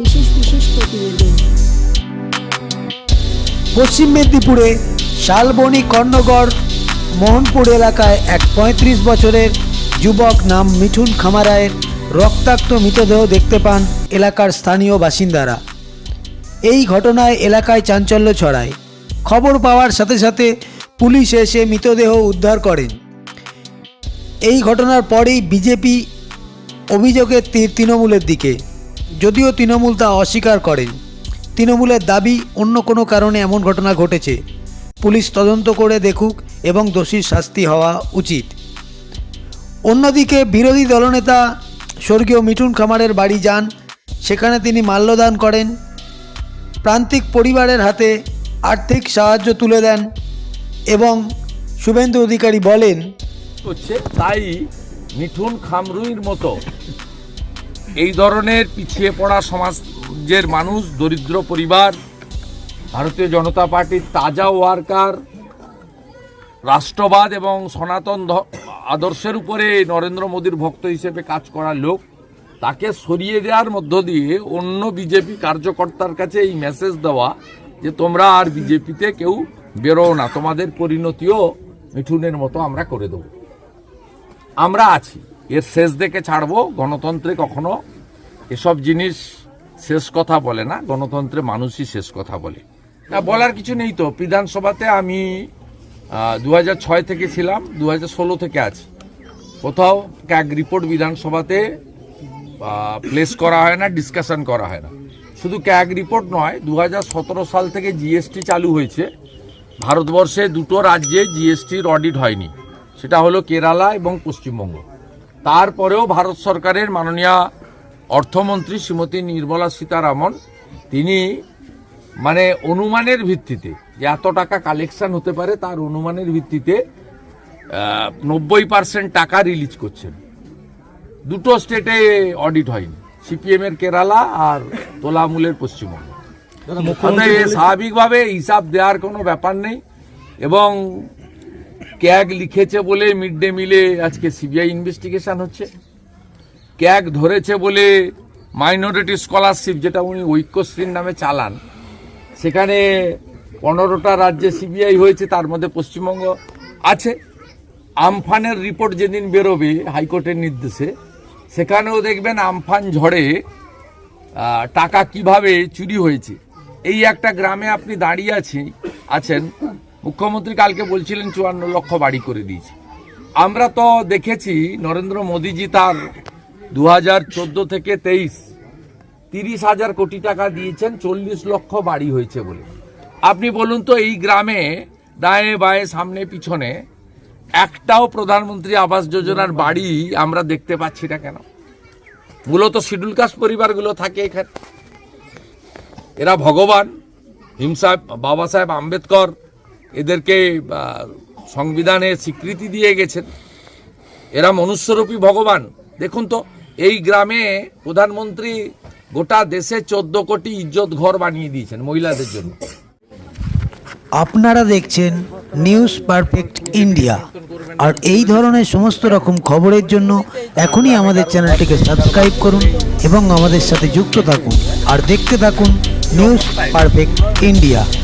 বিশেষ বিশেষ পশ্চিম মেদিনীপুরে শালবনি, কর্ণগড়, মোহনপুর এলাকায় এক পঁয়ত্রিশ বছরের যুবক নাম মিঠুন খামারায়ের রক্তাক্ত মৃতদেহ দেখতে পান এলাকার স্থানীয় বাসিন্দারা। এই ঘটনায় এলাকায় চাঞ্চল্য ছড়ায়। খবর পাওয়ার সাথে সাথে পুলিশ এসে মৃতদেহ উদ্ধার করেন। এই ঘটনার পরেই বিজেপি অভিযোগের তীর তৃণমূলের দিকে। যদিও তৃণমূল তা অস্বীকার করেন তৃণমূলের দাবি অন্য কোনো কারণে এমন ঘটনা ঘটেছে। পুলিশ তদন্ত করে দেখুক এবং দোষীর শাস্তি হওয়া উচিত। অন্যদিকে বিরোধী দলনেতা স্বর্গীয় মিঠুন খামারের বাড়ি যান। সেখানে তিনি মাল্যদান করেন। প্রান্তিক পরিবারের হাতে আর্থিক সাহায্য তুলে দেন এবং শুভেন্দু অধিকারী বলেন, হচ্ছে তাই মিঠুন খামরুইর মতো এই ধরনের পিছিয়ে পড়া সমাজের মানুষ, দরিদ্র পরিবার, ভারতীয় জনতা পার্টির তাজা ওয়ার্কার, রাষ্ট্রবাদ এবং সনাতন আদর্শের উপরে নরেন্দ্র মোদীর ভক্ত হিসেবে কাজ করা লোক, তাকে সরিয়ে দেওয়ার মধ্য দিয়ে অন্য বিজেপি কার্যকর্তার কাছে এই মেসেজ দেওয়া যে তোমরা আর বিজেপিতে কেউ বেরো না, তোমাদের পরিণতিও মিঠুনের মতো আমরা করে দেবো। আমরা আছি। এর শেষ দেখে ছাড়বো, গণতন্ত্রে কখনো এসব জিনিস শেষ কথা বলে না, গণতন্ত্রে মানুষই শেষ কথা বলে। না, বলার কিছু নেই তো। বিধানসভাতে আমি দু ছয় থেকে ছিলাম দু ষোলো থেকে আছি। কোথাও ক্যাগ রিপোর্ট বিধানসভাতে প্লেস করা হয় না ডিসকাশন করা হয় না। শুধু ক্যাগ রিপোর্ট নয় দু সাল থেকে জিএসটি চালু হয়েছে। ভারতবর্ষে দুটো রাজ্যে জিএসটির অডিট হয়নি। সেটা হলো কেরালা এবং পশ্চিমবঙ্গ। তারপরেও ভারত সরকারের মাননীয় অর্থমন্ত্রী শ্রীমতী নির্মলা সীতারামন তিনি মানে অনুমানের ভিত্তিতে যে এত টাকা কালেকশন হতে পারে তার অনুমানের ভিত্তিতে নব্বই পার্সেন্ট টাকা রিলিজ করছেন। দুটো স্টেটে অডিট হয়নি সিপিএম এর কেরালা আর তোলামূলের পশ্চিমবঙ্গ। স্বাভাবিকভাবে হিসাব দেওয়ার কোনো ব্যাপার নেই এবং ক্যাগ লিখেছে বলে মিড ডে মিলে আজকে সিবিআই ইনভেস্টিগেশন হচ্ছে। ক্যাগ ধরেছে বলে মাইনরিটি স্কলারশিপ যেটা উনি ঐক্যশ্রীর নামে চালান। সেখানে পনেরোটা রাজ্যে সিবিআই হয়েছে, তার মধ্যে পশ্চিমবঙ্গ আছে। আমফানের রিপোর্ট যেদিন বেরোবে হাইকোর্টের নির্দেশে, সেখানেও দেখবেন আমফান ঝড়ে টাকা কীভাবে চুরি হয়েছে। এই একটা গ্রামে আপনি দাঁড়িয়ে আছি, আছেন মুখ্যমন্ত্রী কালকে বলছিলেন চুয়ান্ন লক্ষ বাড়ি করে দিয়েছে। আমরা তো দেখেছি নরেন্দ্র মোদীজি তার দু হাজার চোদ্দ থেকে তেইশ তিরিশ হাজার কোটি টাকা দিয়েছেন, চল্লিশ লক্ষ বাড়ি হয়েছে বলে। আপনি বলুন তো, এই গ্রামে দায়ে বায়ে সামনে পিছনে একটাও প্রধানমন্ত্রী আবাস যোজনার বাড়ি আমরা দেখতে পাচ্ছি না কেন? মূলত শিডিউল কাস্ট পরিবারগুলো থাকে এখানে। এরা ভগবান হিমসা বাবা সাহেব আম্বেদকর এদেরকে সংবিধানে স্বীকৃতি দিয়ে গেছেন। এরা মনুষ্যরূপী ভগবান। দেখুন তো, এই গ্রামে প্রধানমন্ত্রী গোটা দেশে চোদ্দ কোটি ইজ্জত ঘর বানিয়ে দিয়েছেন মহিলাদের জন্য। আপনারা দেখছেন নিউজ পারফেক্ট ইন্ডিয়া। আর এই ধরনের সমস্ত রকম খবরের জন্য এখনই আমাদের চ্যানেলটিকে সাবস্ক্রাইব করুন এবং আমাদের সাথে যুক্ত থাকুন। আর দেখতে থাকুন নিউজ পারফেক্ট ইন্ডিয়া।